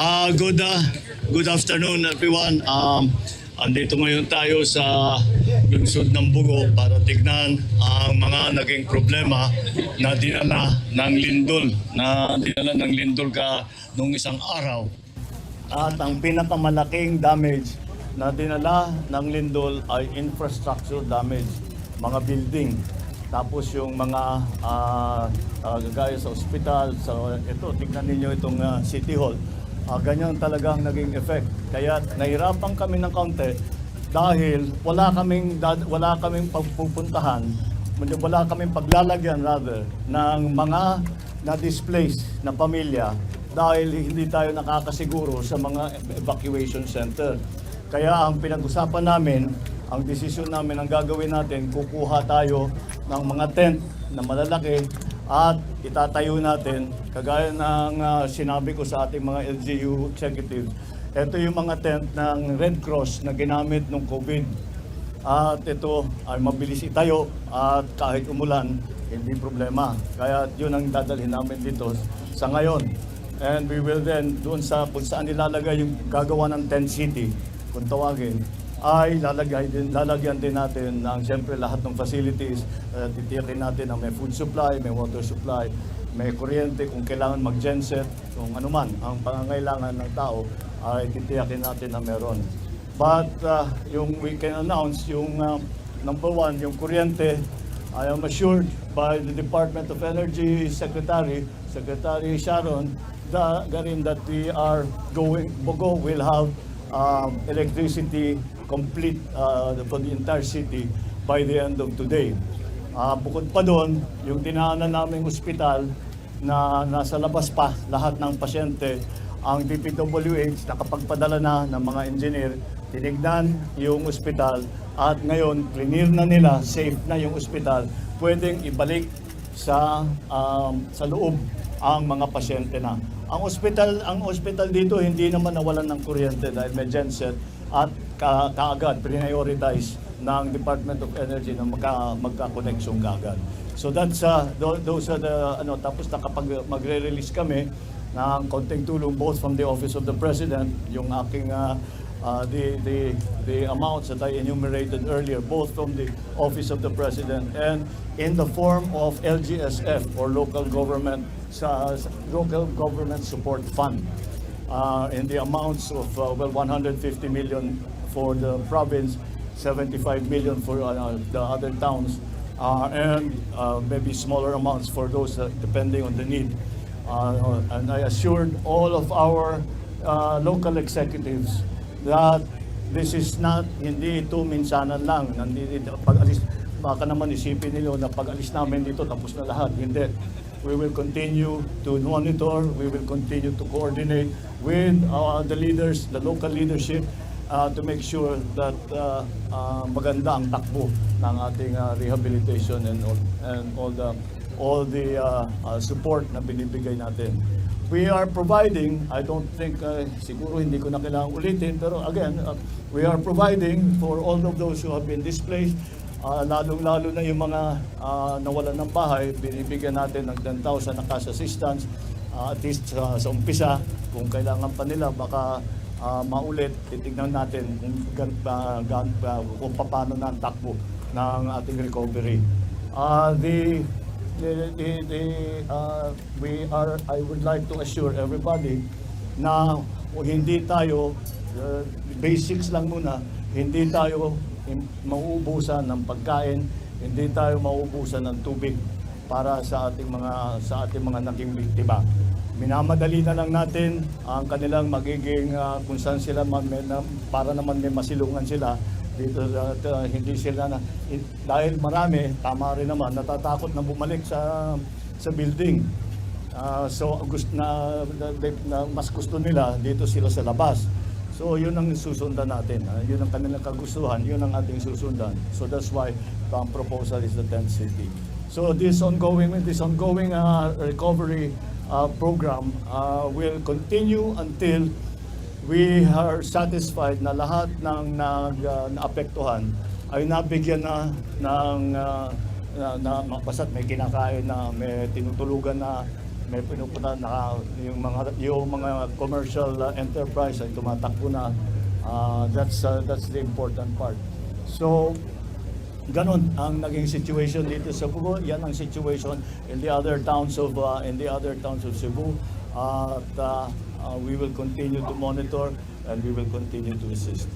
Uh, good, uh, good afternoon everyone. Um, andito ngayon tayo sa lungsod ng Bugo para tignan ang mga naging problema na dinala ng lindol, na dinala ng lindol ka nung isang araw. At ang pinakamalaking damage na dinala ng lindol ay infrastructure damage, mga building. Tapos yung mga ah, ah, gaya sa ospital, sa ito, tignan ninyo itong ah, City Hall. Ah, ganyan talagang naging effect. Kaya nahirapan kami ng kaunti dahil wala kaming wala kaming pagpupuntahan, wala kaming paglalagyan rather ng mga na-displaced na pamilya dahil hindi tayo nakakasiguro sa mga evacuation center. Kaya ang pinag-usapan namin, ang desisyon namin, ang gagawin natin, kukuha tayo ng mga tent na malalaki at itatayo natin, kagaya ng ah, sinabi ko sa ating mga LGU executives, ito yung mga tent ng Red Cross na ginamit nung COVID. At ito ay mabilis itayo at kahit umulan, hindi problema. Kaya yun ang dadalhin namin dito sa ngayon. And we will then, doon sa kung saan nilalagay yung gagawa ng tent city, kung tawagin, ay lalagay din, lalagyan din natin ng siyempre lahat ng facilities. Uh, titiyakin natin na may food supply, may water supply, may kuryente kung kailangan mag-genset, kung ano man ang pangangailangan ng tao, ay titiyakin natin na meron. But uh, yung we can announce, yung uh, number one, yung kuryente, I am assured by the Department of Energy Secretary, Secretary Sharon, that, that we are going, Bogo will have um, electricity complete uh, for the entire city by the end of today. Ah, bukod pa doon, yung dinaanan naming ospital na nasa labas pa lahat ng pasyente, ang DPWH nakapagpadala na ng mga engineer, tinignan yung ospital at ngayon clear na nila, safe na yung ospital, pwedeng ibalik sa um, sa loob ang mga pasyente na. Ang ospital, ang ospital dito hindi naman nawalan ng kuryente dahil may genset at ka, kaagad prioritize ng Department of Energy na magka, magka-connection kaagad. So that's uh, tho- those are the ano tapos nakapag magre-release kami ng konting tulong both from the Office of the President, yung aking uh, uh, the, the, the amounts that I enumerated earlier, both from the Office of the President and in the form of LGSF or Local Government sa- Local Government Support Fund uh, in the amounts of uh, well 150 million for the province, 75 million for uh, the other towns, uh, and uh, maybe smaller amounts for those uh, depending on the need. Uh, and I assured all of our uh, local executives that this is not, hindi ito minsanan lang. Nandi, pag alis, baka naman isipin nila na pag alis namin dito tapos na lahat. Hindi. We will continue to monitor, we will continue to coordinate with uh, the leaders, the local leadership, uh, to make sure that uh, uh, maganda ang takbo ng ating uh, rehabilitation and all, and all the all the uh, uh, support na binibigay natin. We are providing, I don't think, uh, siguro hindi ko na kailangang ulitin, pero again, uh, we are providing for all of those who have been displaced, uh, lalong-lalo na yung mga uh, nawalan ng bahay, binibigyan natin ng 10,000 na cash assistance, uh, at least sa, sa umpisa, kung kailangan pa nila, baka uh, maulit, titignan natin kung, uh, uh, kung paano na ang takbo ng ating recovery. Uh, the the, the, the, uh, we are, I would like to assure everybody na hindi tayo, uh, basics lang muna, hindi tayo mauubusan ng pagkain, hindi tayo mauubusan ng tubig para sa ating mga sa ating mga naging biktima. Minamadali na lang natin ang kanilang magiging uh, kung saan sila man, para naman may masilungan sila dito uh, uh, hindi sila na dahil marami tama rin naman natatakot na bumalik sa sa building. Ah, so gusto na, na, na mas gusto nila dito sila sa labas. So yun ang susundan natin ah. yun ang kanilang kagustuhan yun ang ating susundan. So that's why ang proposal is the 10th city. So this ongoing this ongoing uh, recovery uh, program uh, will continue until we are satisfied na lahat ng nag, uh, naapektuhan ay nabigyan na ng uh, na, na basta't may kinakain na may tinutulugan na may pinupunta na yung mga yung mga commercial uh, enterprise ay tumatakbo na. Uh, that's uh, that's the important part. So Ganon ang naging situation dito sa Cebu. Yan ang situation in the other towns of uh, in the other towns of Cebu. Uh, at uh, uh, we will continue to monitor and we will continue to assist.